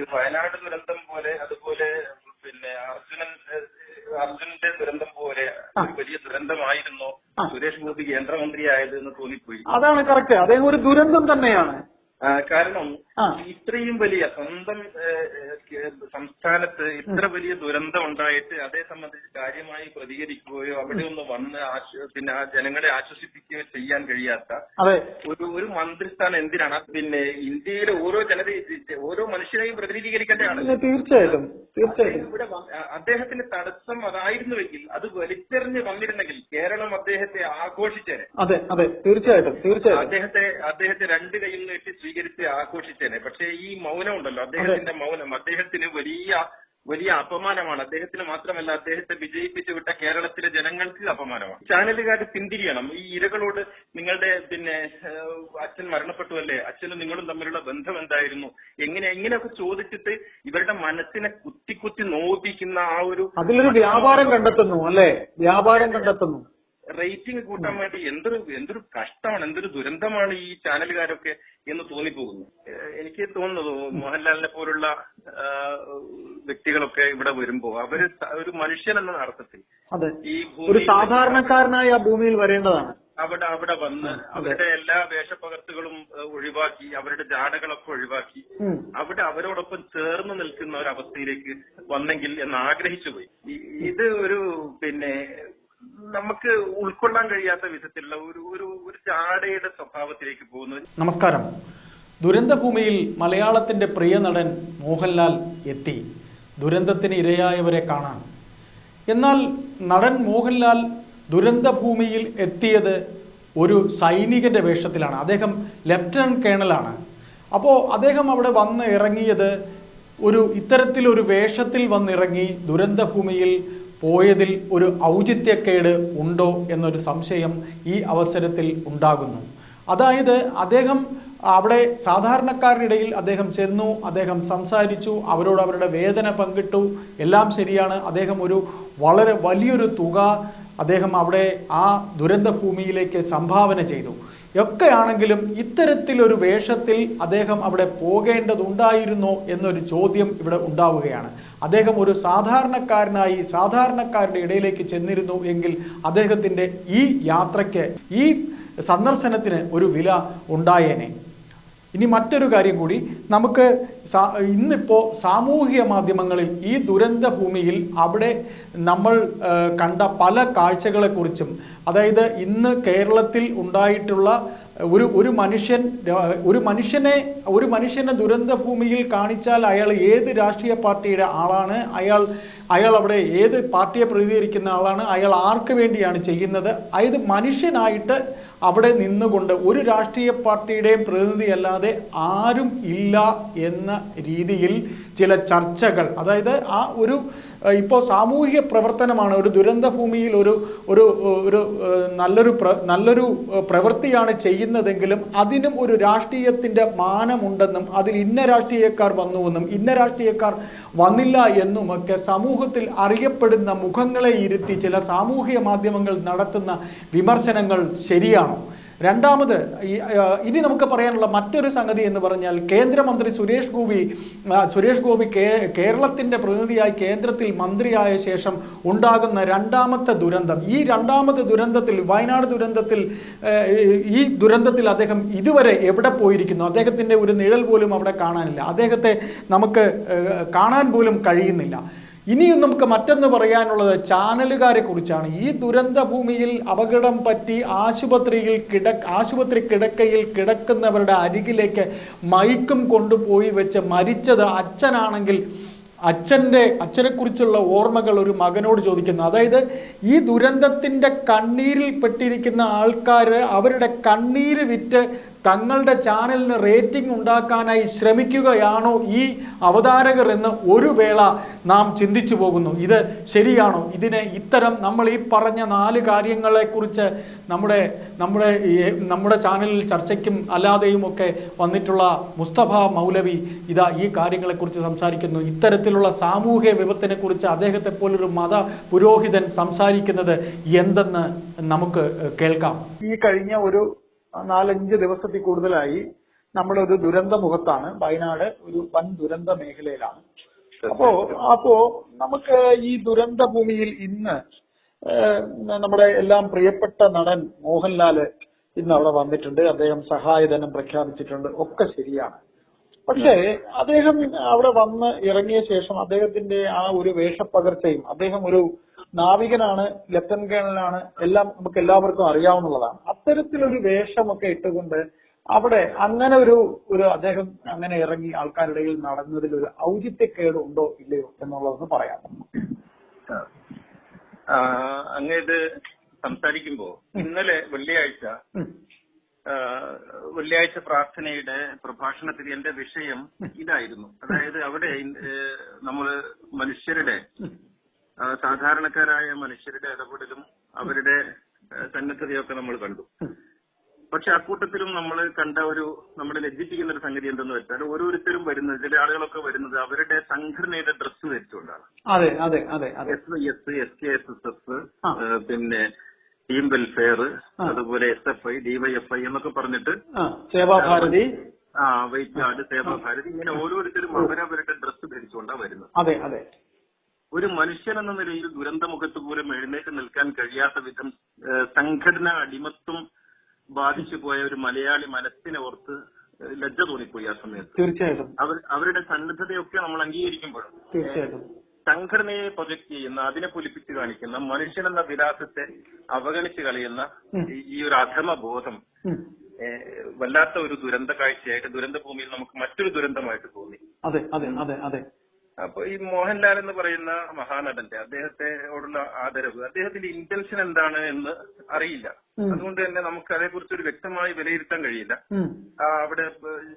വയനാട് ദുരന്തം പോലെ അതുപോലെ പിന്നെ അർജുനൻ അർജുനന്റെ ദുരന്തം പോലെ ഒരു വലിയ ദുരന്തമായിരുന്നു. സുരേഷ് ഗോപി കേന്ദ്രമന്ത്രിയായത് എന്ന് തോന്നിപ്പോയി. അതാണ് കറക്റ്റ്. അദ്ദേഹം ഒരു ദുരന്തം തന്നെയാണ്. കാരണം ഇത്രയും വലിയ സ്വന്തം സംസ്ഥാനത്ത് ഇത്ര വലിയ ദുരന്തം ഉണ്ടായിട്ട് അതേ സംബന്ധിച്ച് കാര്യമായി പ്രതികരിക്കുകയോ അവിടെ ഒന്ന് വന്ന് പിന്നെ ആ ജനങ്ങളെ ആശ്വസിപ്പിക്കുകയോ ചെയ്യാൻ കഴിയാത്ത ഒരു ഒരു മന്ത്രിസ്ഥാനം എന്തിനാണ്? പിന്നെ ഇന്ത്യയിലെ ഓരോ ജനത ഓരോ മനുഷ്യരെയും പ്രതിനിധീകരിക്കേണ്ടതാണ്. തീർച്ചയായിട്ടും. തീർച്ചയായിട്ടും. ഇവിടെ അദ്ദേഹത്തിന്റെ അദ്ദേഹത്തിന് തടസ്സം അതായിരുന്നുവെങ്കിൽ അത് വലിച്ചെറിഞ്ഞ് വന്നിരുന്നെങ്കിൽ കേരളം അദ്ദേഹത്തെ ആഘോഷിച്ചേനെ. അതെ അതെ. തീർച്ചയായിട്ടും തീർച്ചയായിട്ടും. അദ്ദേഹത്തെ അദ്ദേഹത്തെ രണ്ട് കൈയിൽ നീട്ടി സ്വീകരിച്ച് ആഘോഷിച്ചേനെ. പക്ഷേ ഈ മൗനം ഉണ്ടല്ലോ അദ്ദേഹത്തിന്റെ മൗനം. അദ്ദേഹത്തിന് വലിയ വലിയ അപമാനമാണ്. അദ്ദേഹത്തിന് മാത്രമല്ല അദ്ദേഹത്തെ വിജയിപ്പിച്ചു വിട്ട കേരളത്തിലെ ജനങ്ങൾക്ക് അപമാനമാണ്. ചാനലുകാർ പിന്തിരിയണം. ഈ ഇരകളോട് നിങ്ങളുടെ പിന്നെ അച്ഛൻ മരണപ്പെട്ടു അല്ലേ? അച്ഛനും നിങ്ങളും തമ്മിലുള്ള ബന്ധം എന്തായിരുന്നു? എങ്ങനെ എങ്ങനെയൊക്കെ ചോദിച്ചിട്ട് ഇവരുടെ മനസ്സിനെ കുത്തി കുത്തി നോവിപ്പിക്കുന്ന ആ ഒരു അതിലൊരു വ്യാപാരം കണ്ടെത്തുന്നു അല്ലെ? വ്യാപാരം കണ്ടെത്തുന്നു. റേറ്റിംഗ് കൂട്ടാൻ വേണ്ടി എന്തൊരു എന്തൊരു കഷ്ടമാണ് എന്തൊരു ദുരന്തമാണ് ഈ ചാനലുകാരൊക്കെ എന്ന് തോന്നിപ്പോകുന്നു. എനിക്ക് തോന്നുന്നത് മോഹൻലാലിനെ പോലുള്ള വ്യക്തികളൊക്കെ ഇവിടെ വരുമ്പോ അവർ ഒരു മനുഷ്യൻ എന്ന അർത്ഥത്തിൽ അതെ. ഈ ഒരു സാധാരണക്കാരനായ സാധാരണക്കാരനായി ആ ഭൂമിയിൽ വരേണ്ടതാണ്. അവിടെ അവിടെ വന്ന് അവരുടെ എല്ലാ വേഷപ്പകർത്തുകളും ഒഴിവാക്കി അവരുടെ ജാടകളൊക്കെ ഒഴിവാക്കി അവിടെ അവരോടൊപ്പം ചേർന്ന് നിൽക്കുന്ന ഒരു അവസ്ഥയിലേക്ക് വന്നെങ്കിൽ എന്ന് ആഗ്രഹിച്ചു പോയി. ഇത് ഒരു പിന്നെ നമുക്ക് ഉൾക്കൊള്ളാൻ കഴിയാത്ത വിധത്തിലുള്ള ഒരു ഒരു ഒരു ചാടയുടെ സ്വഭാവത്തിലേക്ക് പോകുന്നു. നമസ്കാരം. ദുരന്തഭൂമിയിൽ മലയാളത്തിന്റെ പ്രിയ നടൻ മോഹൻലാൽ എത്തി. ദുരന്തത്തിന് ഇരയായവരെ കാണാൻ. എന്നാൽ നടൻ മോഹൻലാൽ ദുരന്തഭൂമിയിൽ എത്തിയത് ഒരു സൈനികന്റെ വേഷത്തിലാണ്. അദ്ദേഹം ലെഫ്റ്റനന്റ് കേണലാണ് അപ്പോൾ അദ്ദേഹം അവിടെ വന്ന് ഇറങ്ങിയത് ഒരു ഇത്തരത്തിലൊരു വേഷത്തിൽ വന്നിറങ്ങി ദുരന്തഭൂമിയിൽ പോയതിൽ ഒരു ഔചിത്യക്കേട് ഉണ്ടോ എന്നൊരു സംശയം ഈ അവസരത്തിൽ ഉണ്ടാകുന്നു. അതായത് അദ്ദേഹം അവിടെ സാധാരണക്കാരുടെ ഇടയിൽ അദ്ദേഹം ചെന്നു അദ്ദേഹം സംസാരിച്ചു അവരോട് അവരുടെ വേദന പങ്കിട്ടു എല്ലാം ശരിയാണ്. അദ്ദേഹം ഒരു വളരെ വലിയൊരു തുക അദ്ദേഹം അവിടെ ആ ദുരന്ത ഭൂമിയിലേക്ക് സംഭാവന ചെയ്തു. ഒക്കെയാണെങ്കിലും ഇത്തരത്തിലൊരു വേഷത്തിൽ അദ്ദേഹം അവിടെ പോകേണ്ടതുണ്ടായിരുന്നോ എന്നൊരു ചോദ്യം ഇവിടെ ഉണ്ടാവുകയാണ്. അദ്ദേഹം ഒരു സാധാരണക്കാരനായി സാധാരണക്കാരുടെ ഇടയിലേക്ക് ചെന്നിരുന്നു എങ്കിൽ അദ്ദേഹത്തിന്റെ ഈ യാത്രയ്ക്ക് ഈ സന്ദർശനത്തിന് ഒരു വില ഉണ്ടായേനെ. ഇനി മറ്റൊരു കാര്യം കൂടി നമുക്ക് ഇന്നിപ്പോൾ സാമൂഹിക മാധ്യമങ്ങളിൽ ഈ ദുരന്ത ഭൂമിയിൽ അവിടെ നമ്മൾ കണ്ട പല കാഴ്ചകളെക്കുറിച്ചും അതായത് ഇന്ന് കേരളത്തിൽ ഉണ്ടായിട്ടുള്ള ഒരു ഒരു മനുഷ്യൻ ഒരു മനുഷ്യനെ ഒരു മനുഷ്യനെ ദുരന്ത ഭൂമിയിൽ കാണിച്ചാൽ അയാൾ ഏത് രാഷ്ട്രീയ പാർട്ടിയുടെ ആളാണ്? അയാൾ അയാൾ അവിടെ ഏത് പാർട്ടിയെ പ്രതിനിധീകരിക്കുന്ന ആളാണ്? അയാൾ ആർക്ക് വേണ്ടിയാണ് ചെയ്യുന്നത്? അതായത് മനുഷ്യനായിട്ട് അവിടെ നിന്നുകൊണ്ട് ഒരു രാഷ്ട്രീയ പാർട്ടിയുടെയും പ്രതിനിധി അല്ലാതെ ആരും ഇല്ല എന്ന രീതിയിൽ ചില ചർച്ചകൾ അതായത് ആ ഒരു ഇപ്പോൾ സാമൂഹിക പ്രവർത്തനമാണ് ഒരു ദുരന്ത ഭൂമിയിൽ ഒരു ഒരു ഒരു നല്ലൊരു പ്ര നല്ലൊരു പ്രവൃത്തിയാണ് ചെയ്യുന്നതെങ്കിലും അതിനും ഒരു രാഷ്ട്രീയത്തിന്റെ മാനമുണ്ടെന്നും അതിൽ ഇന്ന രാഷ്ട്രീയക്കാർ വന്നുവെന്നും ഇന്ന രാഷ്ട്രീയക്കാർ വന്നില്ല എന്നുമൊക്കെ സമൂഹത്തിൽ അറിയപ്പെടുന്ന മുഖങ്ങളെ ഇരുത്തി ചില സാമൂഹിക മാധ്യമങ്ങൾ നടത്തുന്ന വിമർശനങ്ങൾ ശരിയാണോ? രണ്ടാമത് ഇനി നമുക്ക് പറയാനുള്ള മറ്റൊരു സംഗതി എന്ന് പറഞ്ഞാൽ കേന്ദ്രമന്ത്രി സുരേഷ് ഗോപി സുരേഷ് ഗോപി കേരളത്തിന്റെ പ്രതിനിധിയായി കേന്ദ്രത്തിൽ മന്ത്രിയായ ശേഷം ഉണ്ടാകുന്ന രണ്ടാമത്തെ ദുരന്തം. ഈ രണ്ടാമത്തെ ദുരന്തത്തിൽ വയനാട് ദുരന്തത്തിൽ ഈ ദുരന്തത്തിൽ അദ്ദേഹം ഇതുവരെ എവിടെ പോയിരിക്കുന്നു? അദ്ദേഹത്തിന്റെ ഒരു നിഴൽ പോലും അവിടെ കാണാനില്ല. അദ്ദേഹത്തെ നമുക്ക് കാണാൻ പോലും കഴിയുന്നില്ല. ഇനിയും നമുക്ക് മറ്റൊന്ന് പറയാനുള്ളത് ചാനലുകാരെ കുറിച്ചാണ്. ഈ ദുരന്ത ഭൂമിയിൽ അപകടം പറ്റി ആശുപത്രിയിൽ കിട ആശുപത്രി കിടക്കയിൽ കിടക്കുന്നവരുടെ അരികിലേക്ക് മൈക്കും കൊണ്ടുപോയി വെച്ച് മരിച്ചത് അച്ഛനാണെങ്കിൽ അച്ഛന്റെ അച്ഛനെക്കുറിച്ചുള്ള ഓർമ്മകൾ ഒരു മകനോട് ചോദിക്കുന്നു. അതായത് ഈ ദുരന്തത്തിന്റെ കണ്ണീരിൽ പെട്ടിരിക്കുന്ന ആൾക്കാർ അവരുടെ കണ്ണീര് വിറ്റ് തങ്ങളുടെ ചാനലിന് റേറ്റിംഗ് ഉണ്ടാക്കാനായി ശ്രമിക്കുകയാണോ ഈ അവതാരകർ എന്ന് ഒരു വേള നാം ചിന്തിച്ചു പോകുന്നു. ഇത് ശരിയാണോ? ഇതിനെ ഇത്തരം നമ്മൾ ഈ പറഞ്ഞ നാല് കാര്യങ്ങളെക്കുറിച്ച് നമ്മുടെ നമ്മുടെ നമ്മുടെ ചാനലിൽ ചർച്ചയ്ക്കും അല്ലാതെയും ഒക്കെ വന്നിട്ടുള്ള മുസ്തഫ മൗലവി ഇതാ ഈ കാര്യങ്ങളെക്കുറിച്ച് സംസാരിക്കുന്നു. ഇത്തരത്തിലുള്ള സാമൂഹ്യ വിപത്തിനെ കുറിച്ച് അദ്ദേഹത്തെ പോലൊരു മത പുരോഹിതൻ സംസാരിക്കുന്നത് എന്തെന്ന് നമുക്ക് കേൾക്കാം. ഈ കഴിഞ്ഞ ഒരു നാലഞ്ച് ദിവസത്തിൽ കൂടുതലായി നമ്മളൊരു ദുരന്ത മുഖത്താണ് വയനാട് ഒരു വൻ ദുരന്ത മേഖലയിലാണ്. അപ്പോ അപ്പോ നമുക്ക് ഈ ദുരന്ത ഭൂമിയിൽ ഇന്ന് നമ്മുടെ എല്ലാം പ്രിയപ്പെട്ട നടൻ മോഹൻലാൽ ഇന്ന് അവിടെ വന്നിട്ടുണ്ട്. അദ്ദേഹം സഹായധനം പ്രഖ്യാപിച്ചിട്ടുണ്ട്. ഒക്കെ ശരിയാണ്. പക്ഷേ അദ്ദേഹം അവിടെ വന്ന് ഇറങ്ങിയ ശേഷം അദ്ദേഹത്തിന്റെ ആ ഒരു വേഷപ്പകർച്ചയും അദ്ദേഹം ഒരു നാവികനാണ് ലഫ്റ്റനന്റ് കേണലാണ് എല്ലാം നമുക്ക് എല്ലാവർക്കും അറിയാവുന്നതാണ്. അത്തരത്തിലൊരു വേഷമൊക്കെ ഇട്ടുകൊണ്ട് അവിടെ അങ്ങനെ ഒരു ഒരു അദ്ദേഹം അങ്ങനെ ഇറങ്ങി ആൾക്കാരുടെ ഇടയിൽ നടന്നതിൽ ഒരു ഔചിത്യക്കേട് ഉണ്ടോ ഇല്ലയോ എന്നുള്ളതെന്ന് പറയാം. അങ്ങേത് സംസാരിക്കുമ്പോ ഇന്നലെ വെള്ളിയാഴ്ച. വെള്ളിയാഴ്ച പ്രാർത്ഥനയുടെ പ്രഭാഷണത്തിൽ എന്റെ വിഷയം ഇതായിരുന്നു. അതായത് അവിടെ നമ്മൾ നമ്മൾ മനുഷ്യരുടെ സാധാരണക്കാരായ മനുഷ്യരുടെ ഇടപെടലും അവരുടെ സന്നദ്ധതയൊക്കെ നമ്മൾ കണ്ടു. പക്ഷെ അക്കൂട്ടത്തിലും നമ്മൾ കണ്ട ഒരു നമ്മളെ ലജ്ജിപ്പിക്കുന്ന ഒരു സംഗതി എന്തെന്ന് വെച്ചാൽ ഓരോരുത്തരും വരുന്നത് ചില ആളുകളൊക്കെ വരുന്നത് അവരുടെ സംഘടനയുടെ ഡ്രസ്സ് ധരിച്ചുകൊണ്ടാണ്. അതെ അതെ അതെ അതെ. S S S K S S S പിന്നെ ടീം വെൽഫെയർ അതുപോലെ എസ് എഫ് ഐ ഡിവൈഎഫ്ഐ എന്നൊക്കെ പറഞ്ഞിട്ട് ആ സേവാഭാരതി ആ വൈറ്റാട് സേവാഭാരതി ഇങ്ങനെ ഓരോരുത്തരും അവരവരുടെ ഡ്രസ്സ് ധരിച്ചുകൊണ്ടാണ് വരുന്നത്. അതെ അതെ. ഒരു മനുഷ്യൻ എന്ന നിലയിൽ ദുരന്തമുഖത്ത് പോലും എഴുന്നേറ്റ് നിൽക്കാൻ കഴിയാത്ത വിധം സംഘടനാ അടിമത്വം ബാധിച്ചു പോയ ഒരു മലയാളി മനസ്സിനെ ഓർത്ത് ലജ്ജ തോന്നിപ്പോയി ആ സമയത്ത്. തീർച്ചയായിട്ടും. അവർ അവരുടെ സന്നദ്ധതയൊക്കെ നമ്മൾ അംഗീകരിക്കുമ്പോഴും തീർച്ചയായിട്ടും. സംഘടനയെ പ്രൊജക്ട് ചെയ്യുന്ന അതിനെ പൊലിപ്പിച്ച് കാണിക്കുന്ന മനുഷ്യൻ എന്ന വിലാസത്തെ അവഗണിച്ച് കളയുന്ന ഈ ഒരു അധമ ബോധം വല്ലാത്ത ഒരു ദുരന്ത കാഴ്ചയായിട്ട് ദുരന്ത ഭൂമിയിൽ നമുക്ക് മറ്റൊരു ദുരന്തമായിട്ട് തോന്നി. അതെ അതെ അതെ അതെ. അപ്പൊ ഈ മോഹൻലാൽ എന്ന് പറയുന്ന മഹാനടന്റെ അദ്ദേഹത്തെയോടുള്ള ആദരവ് അദ്ദേഹത്തിന്റെ ഇന്റൻഷൻ എന്താണ് എന്ന് അറിയില്ല. അതുകൊണ്ട് തന്നെ നമുക്ക് അതേക്കുറിച്ച് ഒരു വ്യക്തമായി വിലയിരുത്താൻ കഴിയില്ല. അവിടെ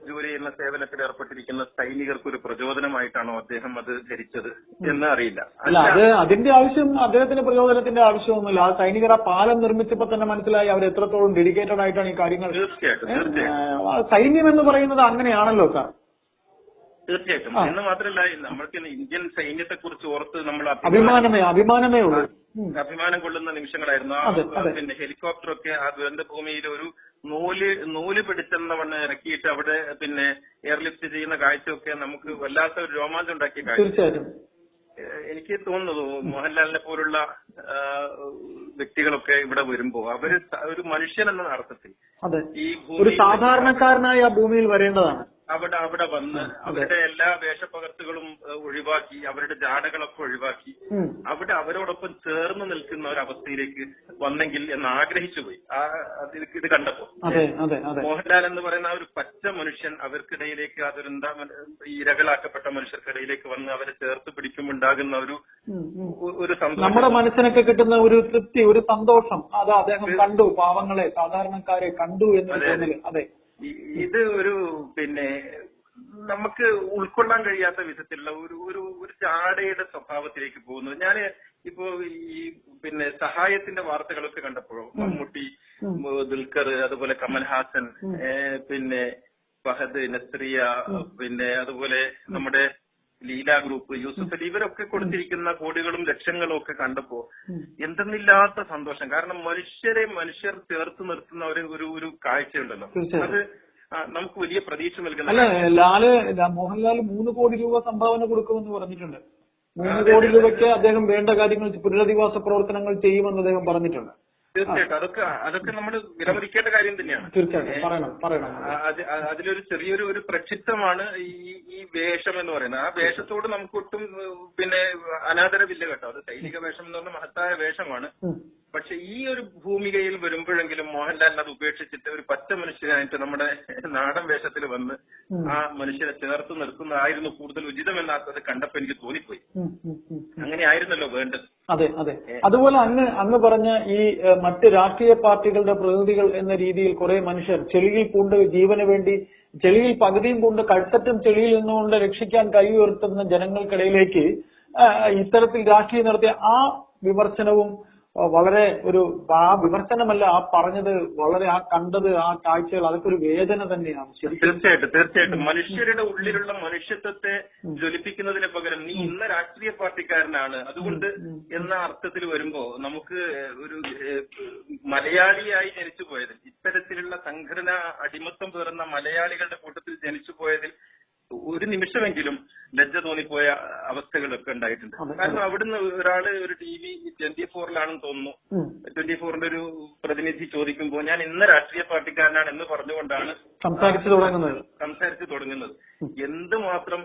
ജോലി ചെയ്യുന്ന സേവനത്തിൽ ഏർപ്പെട്ടിരിക്കുന്ന സൈനികർക്ക് ഒരു പ്രചോദനമായിട്ടാണോ അദ്ദേഹം അത് ധരിച്ചത് എന്ന് അറിയില്ല. അല്ല അത് അതിന്റെ ആവശ്യം അദ്ദേഹത്തിന്റെ പ്രചോദനത്തിന്റെ ആവശ്യമൊന്നുമില്ല. ആ സൈനികർ ആ പാലം നിർമ്മിച്ചപ്പോ തന്നെ മനസ്സിലായി അവർ എത്രത്തോളം ഡെഡിക്കേറ്റഡ് ആയിട്ടാണ് ഈ കാര്യങ്ങൾ തീർച്ചയായിട്ടും സൈന്യം എന്ന് പറയുന്നത് അങ്ങനെയാണല്ലോ സാർ. തീർച്ചയായിട്ടും. എന്ന് മാത്രമല്ല നമ്മൾക്ക് ഇന്ത്യൻ സൈന്യത്തെ കുറിച്ച് ഓർത്ത് നമ്മൾ അഭിമാനമേ അഭിമാനമേ ഉള്ളൂ. അഭിമാനം കൊള്ളുന്ന നിമിഷങ്ങളായിരുന്നു. ആ അതെ, ഒക്കെ പിന്നെ ഹെലികോപ്റ്ററൊക്കെ ആ ദുരന്ത ഭൂമിയിൽ ഒരു നൂൽ നൂൽ പിടിച്ചെന്ന വണ്ണം ഇറക്കിയിട്ട് അവിടെ പിന്നെ എയർലിഫ്റ്റ് ചെയ്യുന്ന കാഴ്ചയൊക്കെ നമുക്ക് വല്ലാത്ത ഒരു രോമാഞ്ചം ഉണ്ടാക്കിയ കാഴ്ച. എനിക്ക് തോന്നുന്നു മോഹൻലാലിനെ പോലുള്ള വ്യക്തികളൊക്കെ ഇവിടെ വരുമ്പോ അവർ ഒരു മനുഷ്യൻ എന്ന അർത്ഥത്തിൽ ഈ ഒരു സാധാരണക്കാരനായ സാധാരണക്കാരനായി ആ ഭൂമിയിൽ വരേണ്ടതാണ്. അവിടെ അവിടെ വന്ന് അവരുടെ എല്ലാ വേഷപ്പകർത്തുകളും ഒഴിവാക്കി അവരുടെ ജാടകളൊക്കെ ഒഴിവാക്കി. അവിടെ അവരോടൊപ്പം ചേർന്ന് നിൽക്കുന്ന ഒരു അവസ്ഥയിലേക്ക് വന്നെങ്കിൽ എന്ന് ആഗ്രഹിച്ചു പോയി. ആ ഇത് കണ്ടപ്പോ മോഹൻലാൽ എന്ന് പറയുന്ന ആ ഒരു പച്ച മനുഷ്യൻ അവർക്കിടയിലേക്ക് ഈ ഇരകളാക്കപ്പെട്ട മനുഷ്യർക്കിടയിലേക്ക് വന്ന് അവരെ ചേർത്ത് പിടിക്കുമുണ്ടാകുന്ന ഒരു ഒരു സന്തോഷം. നമ്മുടെ മനസ്സിനൊക്കെ കിട്ടുന്ന ഒരു തൃപ്തി ഒരു സന്തോഷം. അത് അദ്ദേഹം കണ്ടു പാവങ്ങളെ സാധാരണക്കാരെ കണ്ടു എന്ന് അതെ, ഇത് ഒരു പിന്നെ നമുക്ക് ഉൾക്കൊള്ളാൻ കഴിയാത്ത വിധത്തിലുള്ള ഒരു ഒരു ഒരു ചാടയുടെ സ്വഭാവത്തിലേക്ക് പോകുന്നത് ഞാൻ ഇപ്പോ ഈ പിന്നെ സഹായത്തിന്റെ വാർത്തകളൊക്കെ കണ്ടപ്പോഴോ? മമ്മൂട്ടി. ദുൽഖർ അതുപോലെ കമൽഹാസൻ പിന്നെ ഫഹദ് നസ്രിയ പിന്നെ അതുപോലെ നമ്മുടെ ലീല ഗ്രൂപ്പ് യൂസഫ് അലി ഇവരൊക്കെ കൊടുത്തിരിക്കുന്ന കോടികളും ലക്ഷങ്ങളും ഒക്കെ കണ്ടപ്പോ. എന്തെന്നില്ലാത്ത സന്തോഷം. കാരണം മനുഷ്യരെ മനുഷ്യർ ചേർത്ത് നിർത്തുന്ന ഒരു ഒരു ഒരു കാഴ്ചയുണ്ടല്ലോ. അത് നമുക്ക് വലിയ പ്രതീക്ഷ നൽകുന്ന അല്ല ലാൽ മോഹൻലാൽ മൂന്ന് കോടി രൂപ സംഭാവന കൊടുക്കുമെന്ന് പറഞ്ഞിട്ടുണ്ട്. മൂന്ന് കോടി രൂപയ്ക്ക് അദ്ദേഹം വേണ്ട കാര്യങ്ങൾ പുനരധിവാസ പ്രവർത്തനങ്ങൾ ചെയ്യുമെന്ന് അദ്ദേഹം പറഞ്ഞിട്ടുണ്ട്. തീർച്ചയായിട്ടും. അതൊക്കെ അതൊക്കെ നമ്മൾ വിലമതിക്കേണ്ട കാര്യം തന്നെയാണ്. അതിലൊരു ചെറിയൊരു ഒരു പ്രക്ഷിപ്തമാണ് ഈ ഈ വേഷം എന്ന് പറയുന്നത്. ആ വേഷത്തോട് നമുക്ക് ഒട്ടും പിന്നെ അനാദരവില്ല കേട്ടോ. അത് സൈനിക വേഷം എന്ന് പറഞ്ഞ മഹത്തായ വേഷമാണ്. പക്ഷെ ഈ ഒരു ഭൂമികയിൽ വരുമ്പോഴെങ്കിലും മോഹൻലാലിന് അത് ഉപേക്ഷിച്ചിട്ട് ഒരു പച്ച മനുഷ്യനായിട്ട് നമ്മുടെ നാടൻ വേഷത്തിൽ വന്ന് ആ മനുഷ്യനെ ചേർത്ത് നിർത്തുന്നതായിരുന്നു കൂടുതൽ ഉചിതമെന്നാത്തത് കണ്ടപ്പോ എനിക്ക് തോന്നിപ്പോയി. അങ്ങനെ ആയിരുന്നല്ലോ വേണ്ടത്. അതെ അതെ. അതുപോലെ അങ്ങ് അങ്ങ് പറഞ്ഞ ഈ മറ്റ് രാഷ്ട്രീയ പാർട്ടികളുടെ പ്രതിനിധികൾ എന്ന രീതിയിൽ കുറെ മനുഷ്യർ ചെളിയിൽ പൂണ്ട് ജീവന് വേണ്ടി ചെളിയിൽ പകുതിയും പൂണ്ട് കഴുത്തറ്റം ചെളിയിൽ നിന്നുകൊണ്ട് രക്ഷിക്കാൻ കൈ ഉയർത്തുന്ന ജനങ്ങൾക്കിടയിലേക്ക് ഇത്തരത്തിൽ രാഷ്ട്രീയം നടത്തിയ ആ വിമർശനവും വളരെ ഒരു ആ വിമർശനമല്ല ആ പറഞ്ഞത് വളരെ ആ കണ്ടത് ആ കാഴ്ചകൾ അതൊക്കെ ഒരു വേദന തന്നെയാണ് തീർച്ചയായിട്ടും തീർച്ചയായിട്ടും. മനുഷ്യരുടെ ഉള്ളിലുള്ള മനുഷ്യത്വത്തെ ജ്വലിപ്പിക്കുന്നതിന് പകരം നീ ഇന്ന രാഷ്ട്രീയ പാർട്ടിക്കാരനാണ്. അതുകൊണ്ട് എന്ന അർത്ഥത്തിൽ വരുമ്പോ നമുക്ക് ഒരു മലയാളിയായി ജനിച്ചു പോയതിൽ ഇത്തരത്തിലുള്ള സംഘടന അടിമത്തം പേറുന്ന മലയാളികളുടെ കൂട്ടത്തിൽ ജനിച്ചു പോയതിൽ ഒരു നിമിഷമെങ്കിലും ലജ്ജ തോന്നിപ്പോയ അവസ്ഥകളൊക്കെ ഉണ്ടായിട്ടുണ്ട്. കാരണം അവിടുന്ന് ഒരാൾ ഒരു ടി വി ട്വന്റി ഫോറിലാണെന്ന് തോന്നുന്നു. ട്വന്റി ഫോറിന്റെ ഒരു പ്രതിനിധി ചോദിക്കുമ്പോൾ ഞാൻ ഇന്ന രാഷ്ട്രീയ പാർട്ടിക്കാരനാണ് എന്ന് പറഞ്ഞുകൊണ്ടാണ് സംസാരിച്ചു തുടങ്ങുന്നത്. സംസാരിച്ചു തുടങ്ങുന്നത്. എന്തുമാത്രം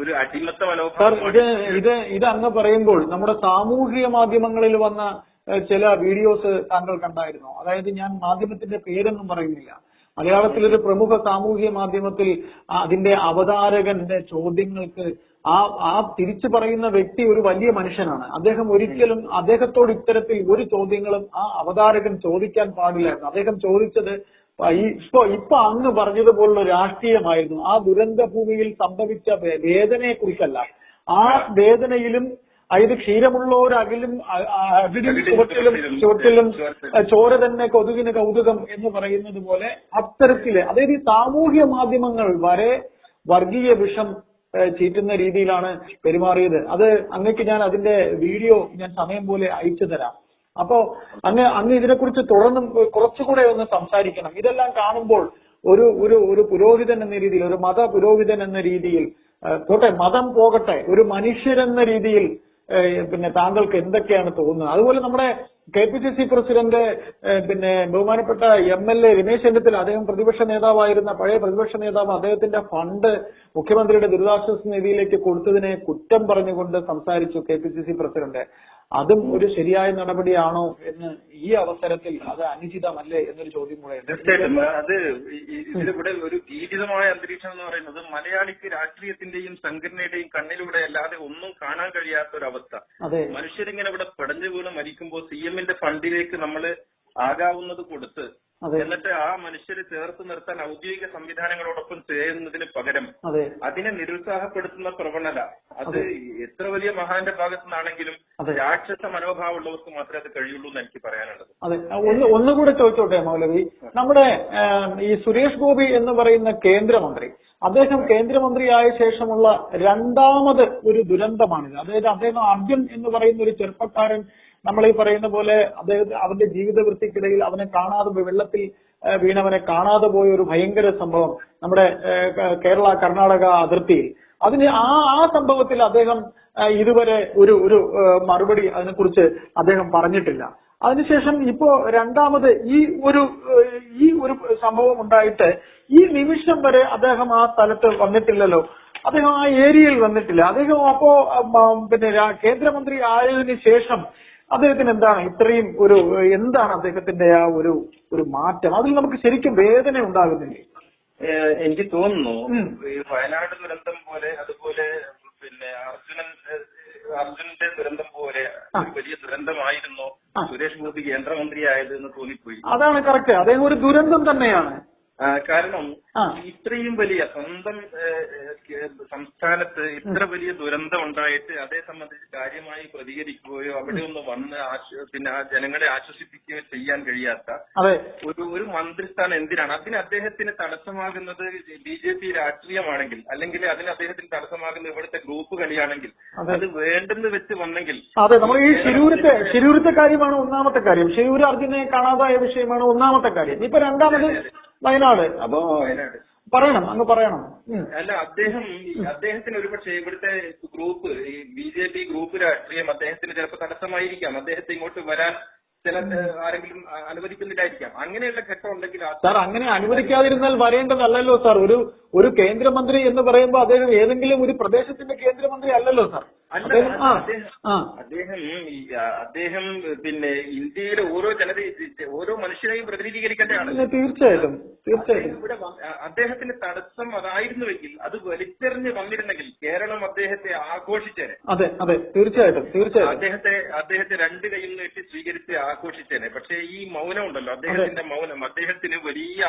ഒരു അടിമത്ത മനോഭാവം ഇത് ഇത് ഇത് അങ്ങ് പറയുമ്പോൾ നമ്മുടെ സാമൂഹിക മാധ്യമങ്ങളിൽ വന്ന ചില വീഡിയോസ് താങ്കൾ കണ്ടായിരുന്നു? അതായത് ഞാൻ മാധ്യമത്തിന്റെ പേരൊന്നും പറയുന്നില്ല. മലയാളത്തിലൊരു പ്രമുഖ സാമൂഹ്യ മാധ്യമത്തിൽ അതിന്റെ അവതാരകന്റെ ചോദ്യങ്ങൾക്ക് ആ ആ തിരിച്ചു പറയുന്ന വ്യക്തി ഒരു വലിയ മനുഷ്യനാണ്. അദ്ദേഹം ഒരിക്കലും അദ്ദേഹത്തോട് ഇത്തരത്തിൽ ഒരു ചോദ്യങ്ങളും ആ അവതാരകൻ ചോദിക്കാൻ പാടില്ലായിരുന്നു. അദ്ദേഹം ചോദിച്ചത് ഇപ്പൊ ഇപ്പൊ അങ്ങ് പറഞ്ഞതുപോലുള്ള രാഷ്ട്രീയമായിരുന്നു. ആ ദുരന്ത ഭൂമിയിൽ സംഭവിച്ച വേദനയെ കുറിച്ചല്ല ആ വേദനയിലും അതായത് ക്ഷീരമുള്ളവരകിലും അകലും ചുവട്ടിലും ചുവട്ടിലും ചോര തന്നെ കൊതുകിന് കൗതുകം എന്ന് പറയുന്നത് പോലെ അത്തരത്തിൽ അതായത് ഈ സാമൂഹ്യ മാധ്യമങ്ങൾ വരെ വർഗീയ വിഷം ചീറ്റുന്ന രീതിയിലാണ് പെരുമാറിയത്. അത് അങ്ങക്ക് ഞാൻ അതിന്റെ വീഡിയോ ഞാൻ സമയം പോലെ അയച്ചു തരാം. അപ്പോ അങ്ങ് അങ്ങ് ഇതിനെക്കുറിച്ച് തുടർന്നും കുറച്ചുകൂടെ ഒന്ന് സംസാരിക്കണം. ഇതെല്ലാം കാണുമ്പോൾ ഒരു ഒരു ഒരു പുരോഹിതൻ എന്ന രീതിയിൽ ഒരു മത പുരോഹിതൻ എന്ന രീതിയിൽ പോട്ടെ മതം പോകട്ടെ ഒരു മനുഷ്യരെന്ന രീതിയിൽ പിന്നെ താങ്കൾക്ക് എന്തൊക്കെയാണ് തോന്നുന്നത്? അതുപോലെ നമ്മുടെ K P C C president പിന്നെ ബഹുമാനപ്പെട്ട M L A Ramesh Chennithala അദ്ദേഹം പ്രതിപക്ഷ നേതാവായിരുന്ന പഴയ പ്രതിപക്ഷ നേതാവ് അദ്ദേഹത്തിന്റെ ഫണ്ട് മുഖ്യമന്ത്രിയുടെ ദുരിതാശ്വാസ നിധിയിലേക്ക് കൊടുത്തതിനെ കുറ്റം പറഞ്ഞുകൊണ്ട് സംസാരിച്ചു K P C C president. അതും ഒരു ശരിയായ നടപടിയാണോ എന്ന് ഈ അവസരത്തിൽ അത് അനുചിതമല്ലേ എന്നൊരു ചോദ്യം കൂടെ തീർച്ചയായിട്ടും. അത് ഇതിലിവിടെ ഒരു ഭീതിതമായ അന്തരീക്ഷം എന്ന് പറയുന്നത് മലയാളിക്ക് രാഷ്ട്രീയത്തിന്റെയും സംഘടനയുടെയും കണ്ണിലൂടെ അല്ലാതെ ഒന്നും കാണാൻ കഴിയാത്ത ഒരു അവസ്ഥ അതെ. മനുഷ്യരിങ്ങനെ ഇവിടെ പടഞ്ഞു വീണ് മരിക്കുമ്പോൾ സി എമ്മിന്റെ ഫണ്ടിലേക്ക് നമ്മൾ ആകാവുന്നത് കൊടുത്ത് എന്നിട്ട് ആ മനുഷ്യരെ ചേർത്ത് നിർത്താൻ ഔദ്യോഗിക സംവിധാനങ്ങളോടൊപ്പം ചെയ്യുന്നതിന് പകരം അതിനെ നിരുത്സാഹപ്പെടുത്തുന്ന പ്രവണത അത് എത്ര വലിയ മഹാന്റെ ഭാഗത്തു നിന്നാണെങ്കിലും രാക്ഷസ രാക്ഷസ മനോഭാവമുള്ളവർക്ക് മാത്രമേ അത് കഴിയുള്ളൂ എന്ന് എനിക്ക് പറയാനുള്ളത്. അതെ. ഒന്ന് ഒന്നുകൂടെ ചോദിച്ചോട്ടെ മൗലവി? നമ്മുടെ ഈ സുരേഷ് ഗോപി എന്ന് പറയുന്ന കേന്ദ്രമന്ത്രി അദ്ദേഹം കേന്ദ്രമന്ത്രിയായ ശേഷമുള്ള രണ്ടാമത് ഒരു ദുരന്തമാണിത്. അതായത് അദ്ദേഹം അർജുൻ എന്ന് പറയുന്ന ഒരു ചെറുപ്പക്കാരൻ നമ്മൾ ഈ പറയുന്ന പോലെ അദ്ദേഹത്തെ അവന്റെ ജീവിത വൃത്തിക്കിടയിൽ അവനെ കാണാതെ വെള്ളത്തിൽ വീണവനെ കാണാതെ പോയ ഒരു ഭയങ്കര സംഭവം നമ്മുടെ കേരള കർണാടക അതിർത്തിയിൽ. അതിന് ആ ആ സംഭവത്തിൽ അദ്ദേഹം ഇതുവരെ ഒരു ഒരു മറുപടി അതിനെക്കുറിച്ച് അദ്ദേഹം പറഞ്ഞിട്ടില്ല. അതിനുശേഷം ഇപ്പോ രണ്ടാമത് ഈ ഒരു ഈ ഒരു സംഭവം ഉണ്ടായിട്ട് ഈ നിമിഷം വരെ അദ്ദേഹം ആ സ്ഥലത്ത് വന്നിട്ടില്ലല്ലോ. അദ്ദേഹം ആ ഏരിയയിൽ വന്നിട്ടില്ല. അദ്ദേഹം അപ്പോ പിന്നെ കേന്ദ്രമന്ത്രി ആയതിനു ശേഷം അദ്ദേഹത്തിന് എന്താണ് ഇത്രയും ഒരു എന്താണ് അദ്ദേഹത്തിന്റെ ആ ഒരു ഒരു മാറ്റം? അതിൽ നമുക്ക് ശരിക്കും വേദന ഉണ്ടാകുന്നില്ലേ? എനിക്ക് തോന്നുന്നു ഈ വയനാട് ദുരന്തം പോലെ അതുപോലെ പിന്നെ അർജുനൻ അർജുനന്റെ ദുരന്തം പോലെ വലിയ ദുരന്തമായിരുന്നു. സുരേഷ് ഗോപി കേന്ദ്രമന്ത്രിയായത് എന്ന് തോന്നിപ്പോയി. അതാണ് കറക്റ്റ് അദ്ദേഹം ഒരു ദുരന്തം തന്നെയാണ്. കാരണം ഇത്രയും വലിയ സ്വന്തം സംസ്ഥാനത്ത് ഇത്ര വലിയ ദുരന്തം ഉണ്ടായിട്ട് അതേ സംബന്ധിച്ച് കാര്യമായി പ്രതികരിക്കുകയോ അവിടെ ഒന്ന് വന്ന് പിന്നെ ആ ജനങ്ങളെ ആശ്വസിപ്പിക്കുകയോ ചെയ്യാൻ കഴിയാത്ത ഒരു ഒരു മന്ത്രിസ്ഥാനം എന്തിനാണ്? അതിന് അദ്ദേഹത്തിന് തടസ്സമാകുന്നത് ബി ജെ പി രാഷ്ട്രീയമാണെങ്കിൽ അല്ലെങ്കിൽ അതിന് അദ്ദേഹത്തിന് തടസ്സമാകുന്ന ഇവിടുത്തെ ഗ്രൂപ്പ് കളിയാണെങ്കിൽ അത്. വേണ്ടെന്ന് വെച്ച് വന്നെങ്കിൽ അതെ നമ്മൾ ഈ ശിരൂരത്തെ ശിരൂരത്തെ കാര്യമാണ് ഒന്നാമത്തെ കാര്യം. ശിരൂർ അർജുനെ കാണാതായ വിഷയമാണ് ഒന്നാമത്തെ കാര്യം. ഇപ്പൊ രണ്ടാമത് വയനാട്. അപ്പോ വയനാട്. പറയണം അങ്ങ് പറയണം. അല്ല അദ്ദേഹം അദ്ദേഹത്തിന് ഒരുപക്ഷെ ഇവിടുത്തെ ഗ്രൂപ്പ് ഈ ബി ജെ പി ഗ്രൂപ്പ് രാഷ്ട്രീയം അദ്ദേഹത്തിന് ചിലപ്പോൾ തടസ്സമായിരിക്കാം. അദ്ദേഹത്തെ ഇങ്ങോട്ട് വരാൻ ചില ആരെങ്കിലും അനുവദിക്കുന്നില്ലായിരിക്കാം. അങ്ങനെയുള്ള ഘട്ടം ഉണ്ടെങ്കിൽ സാർ അങ്ങനെ അനുവദിക്കാതിരുന്നാൽ വരേണ്ടതല്ലല്ലോ സാർ. ഒരു ഒരു കേന്ദ്രമന്ത്രി എന്ന് പറയുമ്പോൾ അദ്ദേഹം ഏതെങ്കിലും ഒരു പ്രദേശത്തിന്റെ കേന്ദ്രമന്ത്രി അല്ലല്ലോ സാർ. അല്ല അദ്ദേഹം അദ്ദേഹം പിന്നെ ഇന്ത്യയിലെ ഓരോ ജനത ഓരോ മനുഷ്യരെയും പ്രതിനിധീകരിക്കേണ്ട ആളല്ലേ പിന്നെ തീർച്ചയായിട്ടും. തീർച്ചയായിട്ടും ഇവിടെ അദ്ദേഹത്തിന്റെ അദ്ദേഹത്തിന് തടസ്സം അതായിരുന്നുവെങ്കിൽ അത് വലിച്ചെറിഞ്ഞ് വന്നിരുന്നെങ്കിൽ കേരളം അദ്ദേഹത്തെ ആഘോഷിച്ചേനെ. അതെ അതെ തീർച്ചയായിട്ടും തീർച്ചയായിട്ടും. അദ്ദേഹത്തെ അദ്ദേഹത്തെ രണ്ട് കൈയിൽ നീട്ടി സ്വീകരിച്ച് ആഘോഷിച്ചേനെ. പക്ഷേ ഈ മൗനം ഉണ്ടല്ലോ അദ്ദേഹത്തിന്റെ മൗനം. അദ്ദേഹത്തിന് വലിയ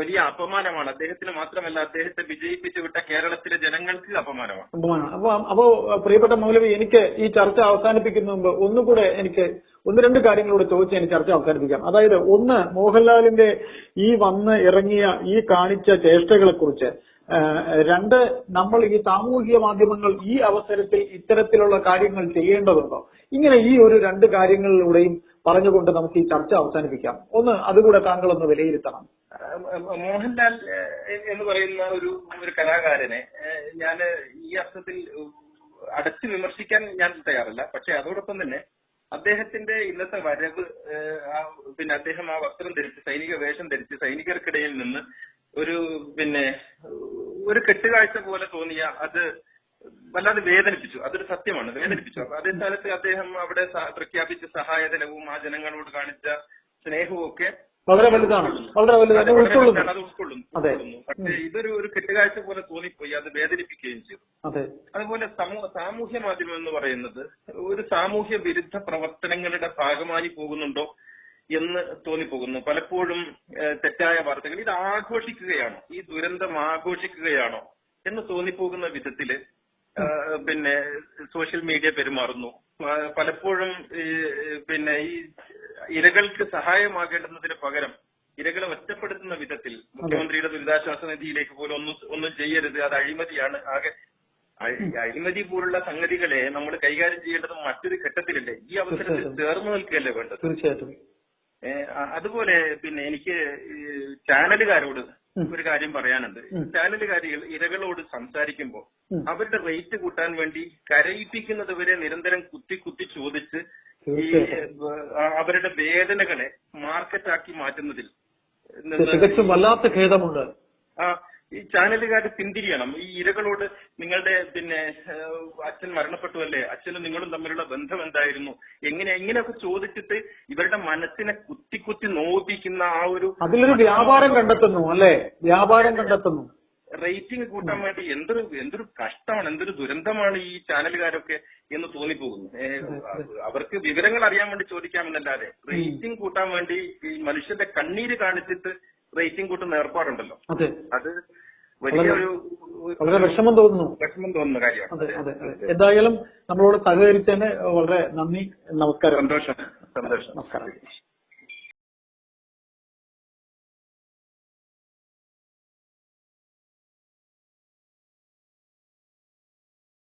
വലിയ അപമാനമാണ്. അദ്ദേഹത്തിന് മാത്രമല്ല അദ്ദേഹത്തെ വിജയിപ്പിച്ചു വിട്ട കേരളത്തിലെ ജനങ്ങൾക്ക് അപമാനമാണ്. അപമാനമാണ് അപ്പൊ അപ്പോ പ്രിയപ്പെട്ട മൗലവി എനിക്ക് ഈ ചർച്ച അവസാനിപ്പിക്കുന്ന മുമ്പ് ഒന്നുകൂടെ എനിക്ക് ഒന്ന് രണ്ട് കാര്യങ്ങളോട് ചോദിച്ച് എനിക്ക് ചർച്ച അവസാനിപ്പിക്കാം. അതായത് ഒന്ന് മോഹൻലാലിന്റെ ഈ വന്ന് ഇറങ്ങിയ ഈ കാണിച്ച ചേഷ്ടകളെ കുറിച്ച് രണ്ട് നമ്മൾ ഈ സാമൂഹിക മാധ്യമങ്ങൾ ഈ അവസരത്തിൽ ഇത്തരത്തിലുള്ള കാര്യങ്ങൾ ചെയ്യേണ്ടതുണ്ടോ? ഇങ്ങനെ ഈ ഒരു രണ്ട് കാര്യങ്ങളിലൂടെയും പറഞ്ഞുകൊണ്ട് നമുക്ക് ഈ ചർച്ച അവസാനിപ്പിക്കാം. ഒന്ന് അതുകൂടെ താങ്കൾ ഒന്ന് വിലയിരുത്തണം മോഹൻലാൽ എന്ന് പറയുന്ന ഒരു ഒരു കലാകാരനെ ഞാൻ ഈ അർത്ഥത്തിൽ അടച്ചു വിമർശിക്കാൻ ഞാൻ തയ്യാറല്ല. പക്ഷെ അതോടൊപ്പം തന്നെ അദ്ദേഹത്തിന്റെ ഇന്നത്തെ വരവ് പിന്നെ അദ്ദേഹം ആ വസ്ത്രം ധരിച്ച് സൈനിക വേഷം ധരിച്ച് സൈനികർക്കിടയിൽ നിന്ന് ഒരു പിന്നെ ഒരു കെട്ടുകാഴ്ച പോലെ തോന്നിയ അത് വല്ലാതെ വേദനിപ്പിച്ചു. അതൊരു സത്യമാണ്. വേദനിപ്പിച്ചു. അപ്പൊ അതേ സ്ഥലത്ത് അദ്ദേഹം അവിടെ പ്രഖ്യാപിച്ച സഹായധനവും ആ ജനങ്ങളോട് കാണിച്ച സ്നേഹവും ഒക്കെ വളരെ വലുതാണ്. വളരെ വലുതാണ്. അത് ഉൾക്കൊള്ളുന്നു. അത് ഉൾക്കൊള്ളുന്നു. അതെ. ഉൾക്കൊള്ളുന്നു. പക്ഷേ ഇതൊരു ഒരു കെട്ടുകാഴ്ച പോലെ തോന്നിപ്പോയി. അത് വേദനിപ്പിക്കുകയും ചെയ്തു. അതെ. അതുപോലെ സമൂഹ സാമൂഹ്യ മാധ്യമം എന്ന് പറയുന്നത് ഒരു സാമൂഹ്യ വിരുദ്ധ പ്രവർത്തനങ്ങളുടെ ഭാഗമായി പോകുന്നുണ്ടോ എന്ന് തോന്നിപ്പോകുന്നു. പലപ്പോഴും തെറ്റായ വാർത്തകൾ ഇത് ആഘോഷിക്കുകയാണോ? ഈ ദുരന്തം ആഘോഷിക്കുകയാണോ എന്ന് തോന്നിപ്പോകുന്ന വിധത്തിൽ പിന്നെ സോഷ്യൽ മീഡിയ പെരുമാറുന്നു. പലപ്പോഴും ഈ, പിന്നെ ഈ ഇരകൾക്ക് സഹായമാകേണ്ടുന്നതിന് പകരം ഇരകളെ ഒറ്റപ്പെടുത്തുന്ന വിധത്തിൽ മുഖ്യമന്ത്രിയുടെ ദുരിതാശ്വാസ നിധിയിലേക്ക് പോലും ഒന്നും ഒന്നും ചെയ്യരുത്. അത് അഴിമതിയാണ്. ആകെ അഴി- അഴിമതി പോലുള്ള സംഗതികളെ നമ്മൾ കൈകാര്യം ചെയ്യേണ്ടത് മറ്റൊരു ഘട്ടത്തിലല്ലേ? ഈ അവസരത്തിൽ. ചേർന്ന് നിൽക്കുകയല്ലേ വേണ്ടത്? തീർച്ചയായിട്ടും. അതുപോലെ പിന്നെ എനിക്ക് ചാനലുകാരോട്. ഒരു കാര്യം പറയാനുണ്ട്. ചാനലുകാരികൾ ഇരകളോട് സംസാരിക്കുമ്പോൾ അവരുടെ റേറ്റ് കൂട്ടാൻ വേണ്ടി കരയിപ്പിക്കുന്നത് വരെ നിരന്തരം കുത്തി കുത്തി ചോദിച്ച് ഈ അവരുടെ വേദനകളെ മാർക്കറ്റാക്കി മാറ്റുന്നതിൽ തികച്ചും വല്ലാത്ത ഖേദമുണ്ട്. ആ ഈ ചാനലുകാർ പിന്തിരിയണം. ഈ ഇരകളോട് നിങ്ങളുടെ പിന്നെ അച്ഛൻ മരണപ്പെട്ടു അല്ലേ അച്ഛനും നിങ്ങളും തമ്മിലുള്ള ബന്ധം എന്തായിരുന്നു? എങ്ങനെ എങ്ങനെയൊക്കെ ചോദിച്ചിട്ട് ഇവരുടെ മനസ്സിനെ കുത്തി കുത്തി നോവിപ്പിക്കുന്ന ആ ഒരു അതിലൊരു വ്യാപാരം കണ്ടെത്തുന്നു അല്ലേ? വ്യാപാരം കണ്ടെത്തുന്നു. റേറ്റിംഗ് കൂട്ടാൻ വേണ്ടി എന്തൊരു എന്തൊരു കഷ്ടമാണ് എന്തൊരു ദുരന്തമാണ് ഈ ചാനലുകാരൊക്കെ എന്ന് തോന്നിപ്പോകുന്നു. അവർക്ക് വിവരങ്ങൾ അറിയാൻ വേണ്ടി ചോദിക്കാമെന്നല്ലാതെ റേറ്റിംഗ് കൂട്ടാൻ വേണ്ടി ഈ മനുഷ്യന്റെ കണ്ണീര് കാണിച്ചിട്ട് റേറ്റിംഗ് കൂട്ടുന്ന ഏർപ്പാടുണ്ടല്ലോ. അതെ. വലിയൊരു വളരെ വിഷമം തോന്നുന്നു. വിഷമം തോന്നുന്ന കാര്യമാണ്. എന്തായാലും നമ്മളോട് സഹകരിച്ചതിന് വളരെ നന്ദി നമസ്കാരം. സന്തോഷം സന്തോഷം. നമസ്കാരം.